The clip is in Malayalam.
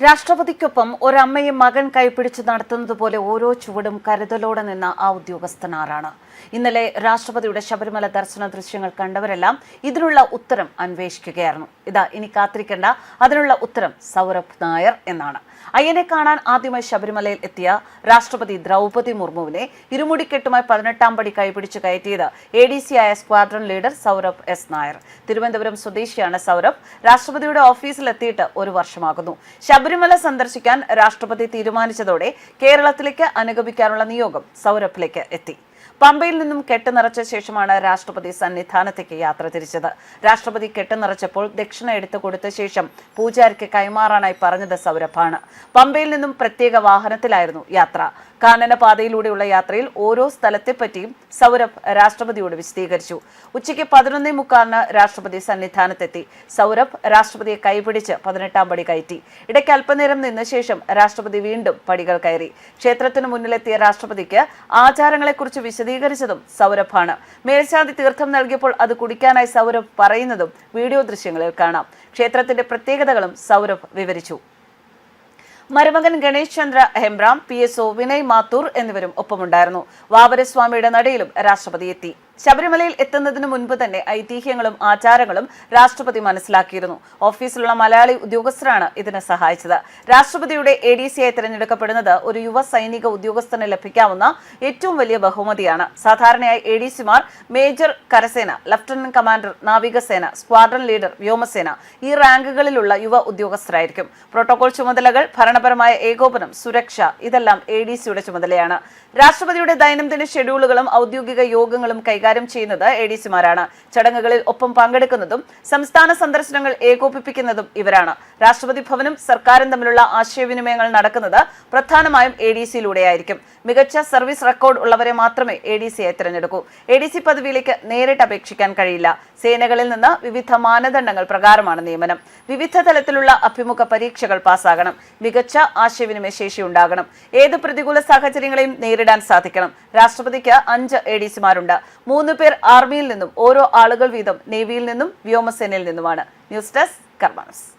രാഷ്ട്രപതിക്കൊപ്പം ഒരമ്മയും മകൻ കൈപിടിച്ച് നടത്തുന്നത് പോലെ ഓരോ ചുവടും കരുതലോടെ നിന്ന ആ ഉദ്യോഗസ്ഥൻ ആരാണ്? ഇന്നലെ രാഷ്ട്രപതിയുടെ ശബരിമല ദർശന ദൃശ്യങ്ങൾ കണ്ടവരെല്ലാം ഇതിനുള്ള ഉത്തരം അന്വേഷിക്കുകയായിരുന്നു. ഇതാ ഇനി കാത്തിരിക്കേണ്ട. അതിനുള്ള ഉത്തരം സൗരഭ് നായർ എന്നാണ്. അയ്യനെ കാണാൻ ആദ്യമായി ശബരിമലയിൽ എത്തിയ രാഷ്ട്രപതി ദ്രൗപതി മുർമുവിനെ ഇരുമുടിക്കെട്ടുമായി പതിനെട്ടാം പടി കൈപിടിച്ച് കയറ്റിയത് എ ഡി സി ആയ squadron leader Saurabh S Nair. Thiruvananthapuram സ്വദേശിയാണ് സൗരഭ്. രാഷ്ട്രപതിയുടെ ഓഫീസിലെത്തിയിട്ട് ഒരു വർഷമാകുന്നു. ശബരിമല സന്ദർശിക്കാൻ രാഷ്ട്രപതി തീരുമാനിച്ചതോടെ കേരളത്തിലേക്ക് അനുഗമിക്കാനുള്ള നിയോഗം സൗരഭിലേക്ക് എത്തി. പമ്പയിൽ നിന്നും കെട്ട് നിറച്ച ശേഷമാണ് രാഷ്ട്രപതി സന്നിധാനത്തേക്ക് യാത്ര തിരിച്ചത്. രാഷ്ട്രപതി കെട്ട് നിറച്ചപ്പോൾ ദക്ഷിണ എടുത്തു കൊടുത്ത ശേഷം പൂജാരിക്ക് കൈമാറാനായി പറഞ്ഞത് സൗരഭാണ്. പമ്പയിൽ നിന്നും പ്രത്യേക വാഹനത്തിലായിരുന്നു യാത്ര. കാനനപാതയിലൂടെയുള്ള യാത്രയിൽ ഓരോ സ്ഥലത്തെപ്പറ്റിയും സൗരഭ് രാഷ്ട്രപതിയോട് വിശദീകരിച്ചു. ഉച്ചയ്ക്ക് പതിനൊന്നേ മുക്കാലിന് രാഷ്ട്രപതി സന്നിധാനത്തെത്തി. സൗരഭ് രാഷ്ട്രപതിയെ കൈപിടിച്ച് പതിനെട്ടാം പടി കയറ്റി. ഇടയ്ക്ക് അല്പനേരം നിന്ന ശേഷം രാഷ്ട്രപതി വീണ്ടും പടികൾ കയറി. ക്ഷേത്രത്തിന് മുന്നിലെത്തിയ രാഷ്ട്രപതിക്ക് ആചാരങ്ങളെക്കുറിച്ച് വിശദീകരിച്ചതും സൗരഭാണ്. മേൽശാന്തി തീർത്ഥം നൽകിയപ്പോൾ അത് കുടിക്കാനായി സൗരഭ് പറയുന്നതും വീഡിയോ ദൃശ്യങ്ങളിൽ കാണാം. ക്ഷേത്രത്തിന്റെ പ്രത്യേകതകളും സൗരഭ് വിവരിച്ചു. മരുമകൻ Ganesh Chandra Hembram P S O Vinay Mathur എന്നിവരും ഒപ്പമുണ്ടായിരുന്നു. വാവരസ്വാമിയുടെ നടയിലും രാഷ്ട്രപതി എത്തി. ശബരിമലയിൽ എത്തുന്നതിന് മുൻപ് തന്നെ ഐതിഹ്യങ്ങളും ആചാരങ്ങളും രാഷ്ട്രപതി മനസ്സിലാക്കിയിരുന്നു. ഓഫീസിലുള്ള മലയാളി ഉദ്യോഗസ്ഥരാണ് ഇതിന് സഹായിച്ചത്. രാഷ്ട്രപതിയുടെ എ ഡി സിയായി തിരഞ്ഞെടുക്കപ്പെടുന്നത് ഒരു യുവ സൈനിക ഉദ്യോഗസ്ഥന് ലഭിക്കാവുന്ന ഏറ്റവും വലിയ ബഹുമതിയാണ്. സാധാരണയായി എ ഡി സിമാർ മേജർ കരസേന ലഫ്റ്റനന്റ് കമാൻഡർ നാവികസേന സ്ക്വാഡ്രൺ ലീഡർ വ്യോമസേന ഈ റാങ്കുകളിലുള്ള യുവ ഉദ്യോഗസ്ഥരായിരിക്കും. പ്രോട്ടോകോൾ ചുമതലകൾ ഭരണപരമായ ഏകോപനം സുരക്ഷ ഇതെല്ലാം എ ഡി സിയുടെ ചുമതലയാണ്. രാഷ്ട്രപതിയുടെ ദൈനംദിന ഷെഡ്യൂളുകളും ഔദ്യോഗിക യോഗങ്ങളും കൈകാര്യം ചെയ്യുന്നത് എ ഡി സിമാരാണ് ചടങ്ങുകളിൽ ഒപ്പം പങ്കെടുക്കുന്നതും സംസ്ഥാന സന്ദർശനങ്ങൾ ഏകോപിപ്പിക്കുന്നതും ഇവരാണ്. രാഷ്ട്രപതി ഭവനും സർക്കാരും തമ്മിലുള്ള ആശയവിനിമയങ്ങൾ നടക്കുന്നത് പ്രധാനമായും എ ഡി സിയിലൂടെയായിരിക്കും മികച്ച സർവീസ് റെക്കോർഡ് ഉള്ളവരെ മാത്രമേ എ ഡി സിയെ തിരഞ്ഞെടുക്കൂ. എ ഡി സി പദവിയിലേക്ക് നേരിട്ട് അപേക്ഷിക്കാൻ കഴിയില്ല. സേനകളിൽ നിന്ന് വിവിധ മാനദണ്ഡങ്ങൾ പ്രകാരമാണ് നിയമനം. വിവിധ തലത്തിലുള്ള അഭിമുഖ പരീക്ഷകൾ പാസ്സാകണം. മികച്ച ആശയവിനിമയ ശേഷി ഉണ്ടാകണം. ഏത് പ്രതികൂല സാഹചര്യങ്ങളെയും നേരിടാൻ സാധിക്കണം. രാഷ്ട്രപതിക്ക് അഞ്ച് എ ഡി സിമാരുണ്ട് മൂന്ന് പേർ ആർമിയിൽ നിന്നും ഓരോ ആളുകൾ വീതം നേവിയിൽ നിന്നും വ്യോമസേനയിൽ നിന്നുമാണ്. News desk കർമാനസ്